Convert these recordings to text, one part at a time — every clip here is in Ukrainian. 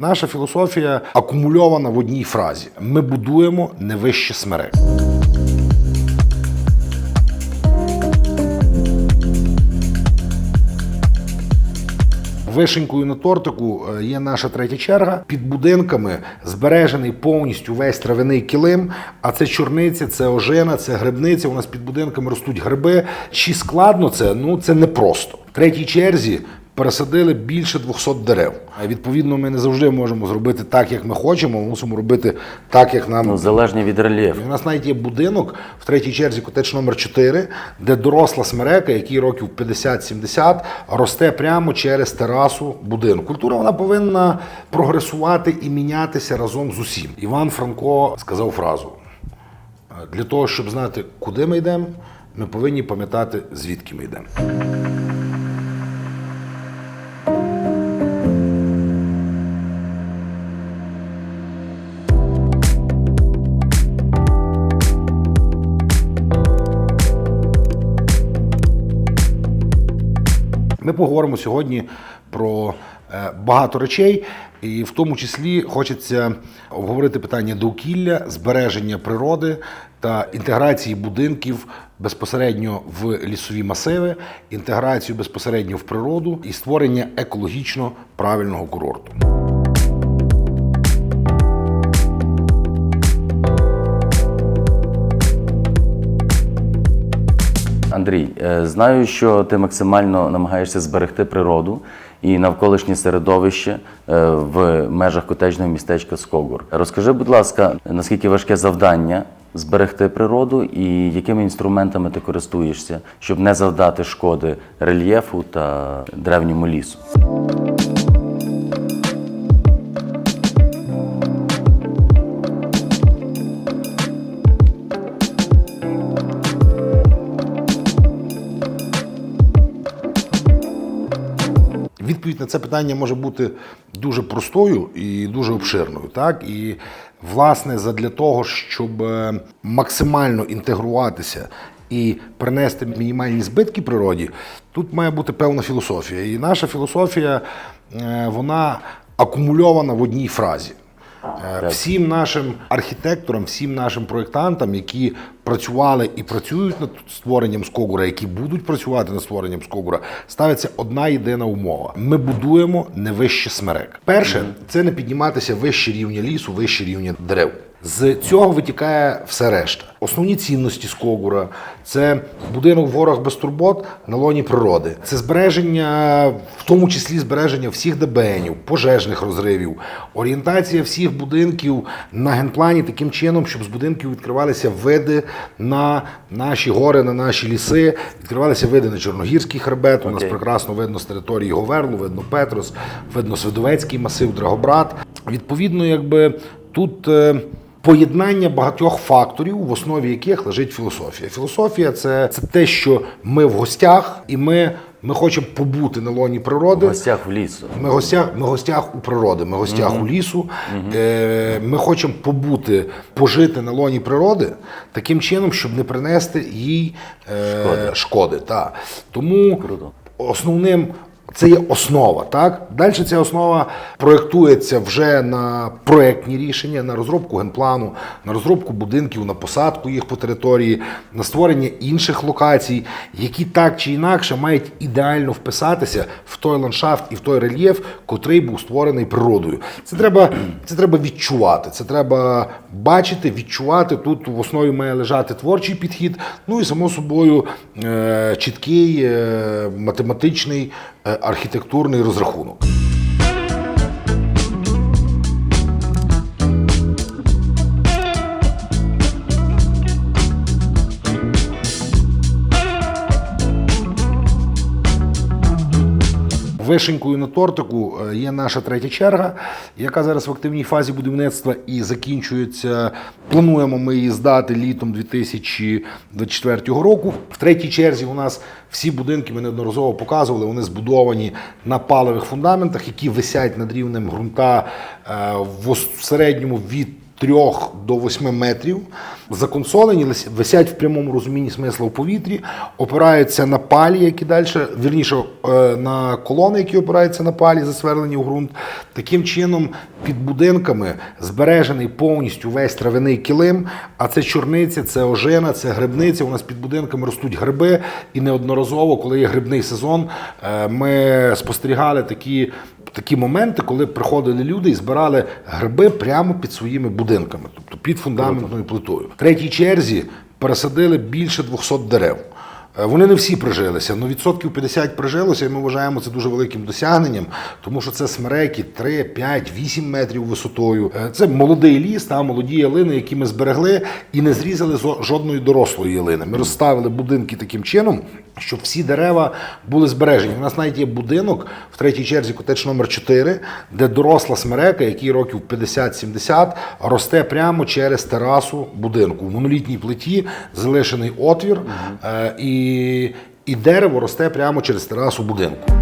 Наша філософія акумульована в одній фразі: ми будуємо не вище смерек. Вишенькою на тортику е, є наша третя черга. Під будинками збережений повністю весь травяний килим. А це чорниця, це ожина, це грибниця. У нас під будинками ростуть гриби. Чи складно це? Ну це непросто. В третій черзі пересадили більше 200 дерев. А Відповідно, ми не завжди можемо зробити так, як ми хочемо. Ми мусимо робити так, як нам Ну, залежні від рельєфу. У нас навіть є будинок в третій черзі котеч номер 4 де доросла смерека, який років 50-70, росте прямо через терасу будинку. Культура вона повинна прогресувати і мінятися разом з усім. Іван Франко сказав фразу: для того, щоб знати, куди ми йдемо, ми повинні пам'ятати, звідки ми йдемо. Поговоримо сьогодні про е, багато речей, і в тому числі хочеться обговорити питання довкілля, збереження природи та інтеграції будинків безпосередньо в лісові масиви, інтеграцію безпосередньо в природу і створення екологічно правильного курорту. Андрій, е, знаю, що ти максимально намагаєшся зберегти природу і навколишнє середовище е, в межах котежного містечка Скогур. Розкажи, будь ласка, наскільки важке завдання зберегти природу і якими інструментами ти користуєшся, щоб не завдати шкоди рельєфу та древньому лісу? Відповідь на це питання може бути дуже простою і дуже обширною. Так і власне задля того, щоб е, максимально інтегруватися і принести мінімальні збитки природі, тут має бути певна філософія. І наша філософія е, вона акумульована в одній фразі. Е, Всім нашим архітекторам, всім нашим проєктантам, які працювали і працюють над створенням Скогура, які будуть працювати над створенням Скогура, ставиться одна єдина умова: ми будуємо не вище смерек. Перше, це не підніматися вище рівня лісу, вище рівня дерев. З цього витікає все решта. Основні цінності Скогура це будинок в горах без турбот на лоні природи. Це збереження, в тому числі збереження всіх ДБНів, пожежних розривів, орієнтація всіх будинків на генплані таким чином, щоб з будинків відкривалися види на наші гори, на наші ліси, відкривалися види на Чорногірський хребет. У нас прекрасно видно з території Говерлу, видно Петрос, видно Свидовецький масив, Драгобрат. Відповідно, якби тут. е, Поєднання багатьох факторів, в основі яких лежить філософія. Філософія це, це те, що ми в гостях, і ми, ми хочемо побути на лоні В природи. гостях в лісу. Ми гостях, ми гостях у природи, ми гостях у лісу. Е, ми хочемо побути, пожити на лоні природи таким чином, щоб не принести їй е, Шкоди. шкоди. Та. Тому Круто. основним. Це є основа, так далі ця основа проєктується вже на проєктні рішення, на розробку генплану, на розробку будинків, на посадку їх по території, на створення інших локацій, які так чи інакше мають ідеально вписатися в той ландшафт і в той рельєф, котрий був створений природою. Це треба, це треба відчувати. Це треба бачити, відчувати. Тут в основі має лежати творчий підхід. Ну і само собою е, чіткий е, математичний е, архітектурний розрахунок. Вишенькою на тортику е, є наша третя черга, яка зараз в активній фазі будівництва і закінчується. Плануємо ми її здати літом 2024 року. В третій черзі у нас всі будинки ми неодноразово показували. Вони збудовані на палових фундаментах, які висять над рівнем ґрунта е, в середньому від 3 до 8 метрів, законсолені, висять в прямому розумінні смисла в повітрі, опираються на палі, які далі, вірніше, е, на колони, які опираються на палі, засверлені в ґрунт. Таким чином, під будинками збережений повністю весь травяний килим, а це чорниця, це ожина, це грибниця. У нас під будинками ростуть гриби, і неодноразово, коли є грибний сезон, е, ми спостерігали такі такі моменти, коли приходили люди і збирали гриби прямо під своїми будинками, тобто під фундаментною плитою. В третій черзі пересадили більше 200 дерев. Е, Вони не всі прижилися, але відсотків 50 прижилося, і ми вважаємо це дуже великим досягненням, тому що це смереки 3, 5, 8 метрів висотою. Е, Це молодий ліс, та молоді ялини, які ми зберегли і не зрізали жодної дорослої ялини. Ми розставили будинки таким чином, щоб всі дерева були збережені. У нас навіть є будинок в третій черзі котеч номер 4, де доросла смерека, який років 50-70, росте прямо через терасу будинку. В монолітній плиті залишений отвір, е, і, дерево росте прямо через терасу будинку.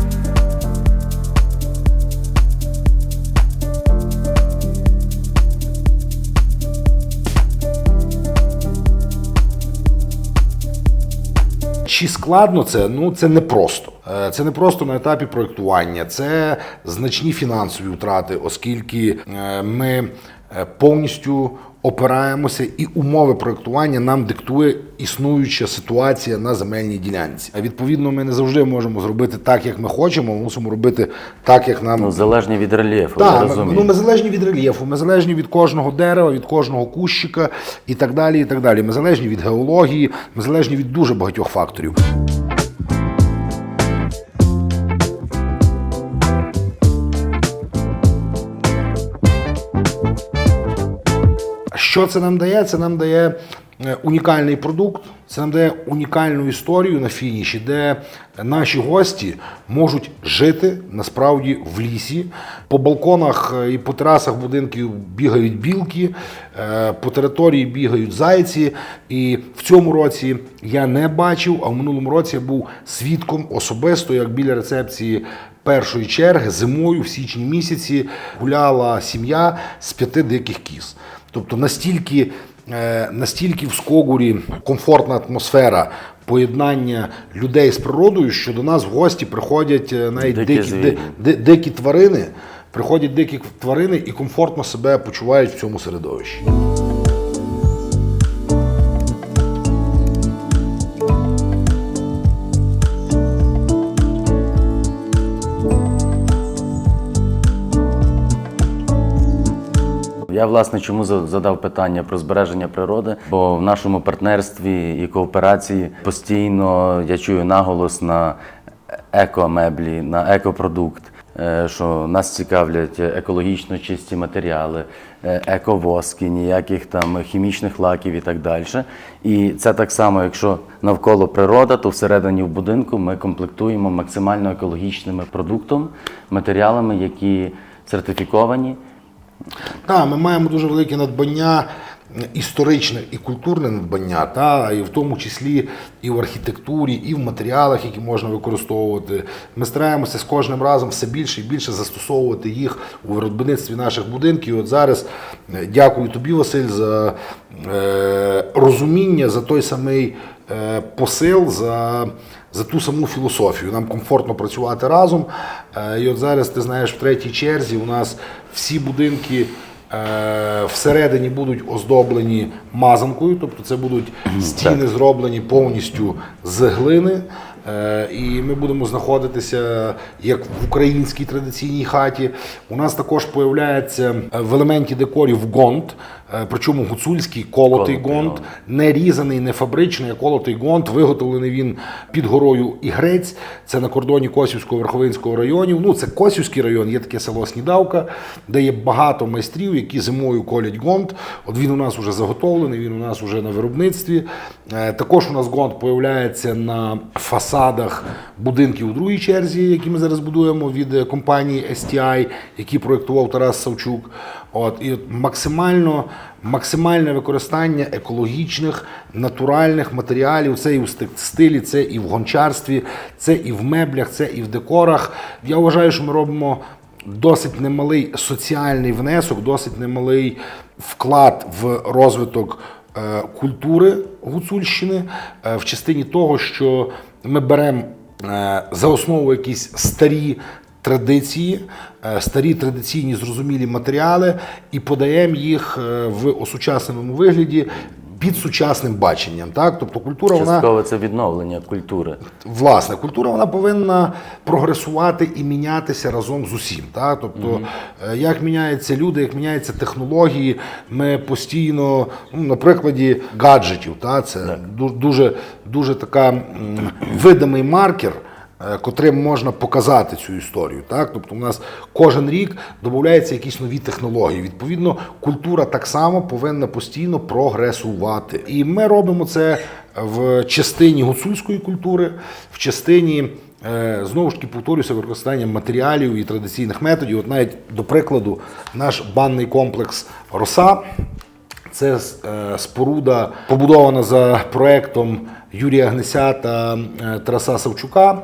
Чи складно це? Ну це не просто. Е, Це не просто на етапі проєктування, це значні фінансові втрати, оскільки е, ми е, повністю опираємося, і умови проєктування нам диктує існуюча ситуація на земельній ділянці. А Відповідно, ми не завжди можемо зробити так, як ми хочемо. Ми мусимо робити так, як нам Ну, залежні від рельєфу, я так, ми, розумію. ну, ми залежні від рельєфу, ми залежні від кожного дерева, від кожного кущика і так далі. і так далі. Ми залежні від геології, ми залежні від дуже багатьох факторів. Що це нам дає? Це нам дає е, унікальний продукт, це нам дає унікальну історію на фініші, де наші гості можуть жити насправді в лісі. По балконах е, і по терасах будинків бігають білки, е, по території бігають зайці. І в цьому році я не бачив, а в минулому році я був свідком особисто, як біля рецепції першої черги зимою в січні місяці гуляла сім'я з п'яти диких кіз. Тобто настільки, е, настільки в Скогурі комфортна атмосфера поєднання людей з природою, що до нас в гості приходять е, навіть Дикі дикі, ди- ди- дикі тварини, приходять дикі тварини і комфортно себе почувають в цьому середовищі. Я власне чому за- задав питання про збереження природи, бо в нашому партнерстві і кооперації постійно я чую наголос на екомеблі, на екопродукт. е, Що нас цікавлять екологічно чисті матеріали, е, ековоски, ніяких там хімічних лаків і так далі. І це так само, якщо навколо природа, то всередині в будинку ми комплектуємо максимально екологічними продуктом, матеріалами, які сертифіковані, Так, ми маємо дуже велике надбання, історичне і культурне надбання, та, і в тому числі і в архітектурі, і в матеріалах, які можна використовувати. Ми стараємося з кожним разом все більше і більше застосовувати їх у виробництві наших будинків. І от зараз е, дякую тобі, Василь, за е, розуміння, за той самий е, посил, за, за ту саму філософію. Нам комфортно працювати разом. Е, і от зараз ти знаєш, в третій черзі у нас всі будинки. е, Всередині будуть оздоблені мазанкою, тобто це будуть стіни зроблені повністю з глини. Е, І ми будемо знаходитися як в українській традиційній хаті. У нас також появляється е, в елементі декорів гонт, е, причому гуцульський колотий гонт, не різаний, не фабричний, а колотий гонт. Виготовлений він під горою Ігрець. Це на кордоні Косівського Верховинського районів. Ну, це Косівський район, є таке село Снідавка, де є багато майстрів, які зимою колять гонт. От він у нас вже заготовлений, він у нас вже на виробництві. Також у нас гонт появляється на фасадах будинків у другій черзі, які ми зараз будуємо від е, компанії STI, які проєктував Тарас Савчук. От і от максимально максимальне використання екологічних натуральних матеріалів. Це і в стилі, це і в гончарстві, це і в меблях, це і в декорах. Я вважаю, що ми робимо досить немалий соціальний внесок, досить немалий вклад в розвиток е, культури Гуцульщини е, в частині того, що ми беремо е, за основу якісь старі традиції, е, старі традиційні зрозумілі матеріали і подаємо їх е, в осучасненому вигляді під сучасним баченням. Так? Тобто культура вона це відновлення культури. власне, культура вона повинна прогресувати і мінятися разом з усім. Так? Тобто, е, як міняються люди, як міняються технології, ми постійно, ну, на прикладі гаджетів, так? це ду- дуже, дуже така видимий маркер. Е, Котрим можна показати цю історію, так тобто у нас кожен рік додаються якісь нові технології. Відповідно, культура так само повинна постійно прогресувати, і ми робимо це в частині гуцульської культури, в частині е, знову ж таки повторюся використання матеріалів і традиційних методів. От навіть до прикладу, наш банний комплекс Роса. Це е, споруда побудована за проектом Юрія Гнеся та е, Тараса Савчука.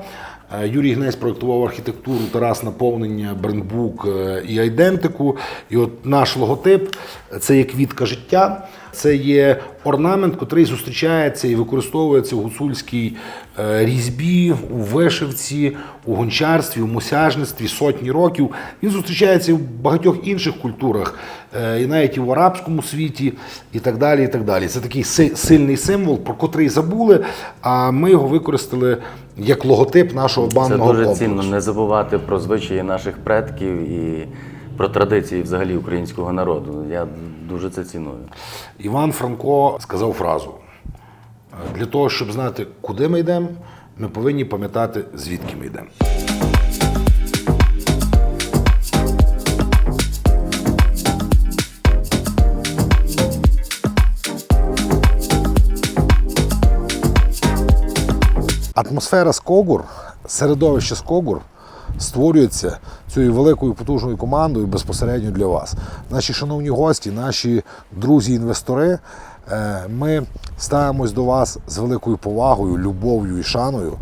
Е, Юрій Гнесь проєктував архітектуру, Тарас наповнення, брендбук і айдентику. І от наш логотип це є квітка життя. Це є орнамент, котрий зустрічається і використовується в гуцульській е, різьбі, у вишивці, у гончарстві, у мосяжництві сотні років. Він зустрічається і в багатьох інших культурах, е, і навіть і в арабському світі, і так далі. І так далі. Це такий сильний символ, про котрий забули, а ми його використали як логотип нашого Це банного дуже комплексу. цінно не забувати про звичаї наших предків і про традиції взагалі українського народу. Я дуже це ціную. Іван Франко сказав фразу: «Е, для того, щоб знати, куди ми йдемо, ми повинні пам'ятати, звідки ми йдемо. Атмосфера Скогур, середовище Скогур створюється цією великою потужною командою безпосередньо для вас. Наші шановні гості, наші друзі-інвестори. е, Ми ставимось до вас з великою повагою, любов'ю і шаною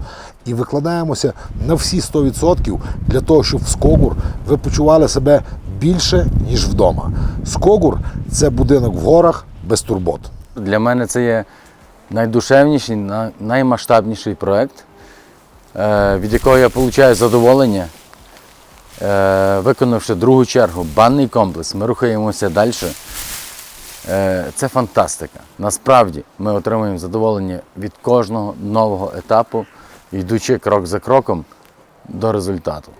і викладаємося на всі 100% для того, щоб в Скогур ви почували себе більше, ніж вдома. Скогур це будинок в горах без турбот. Для мене це є найдушевніший, наймасштабніший проєкт, е, від якого я отримую задоволення. Е, Виконавши другу чергу банний комплекс, ми рухаємося далі. Е, Це фантастика. Насправді ми отримуємо задоволення від кожного нового етапу, йдучи крок за кроком до результату.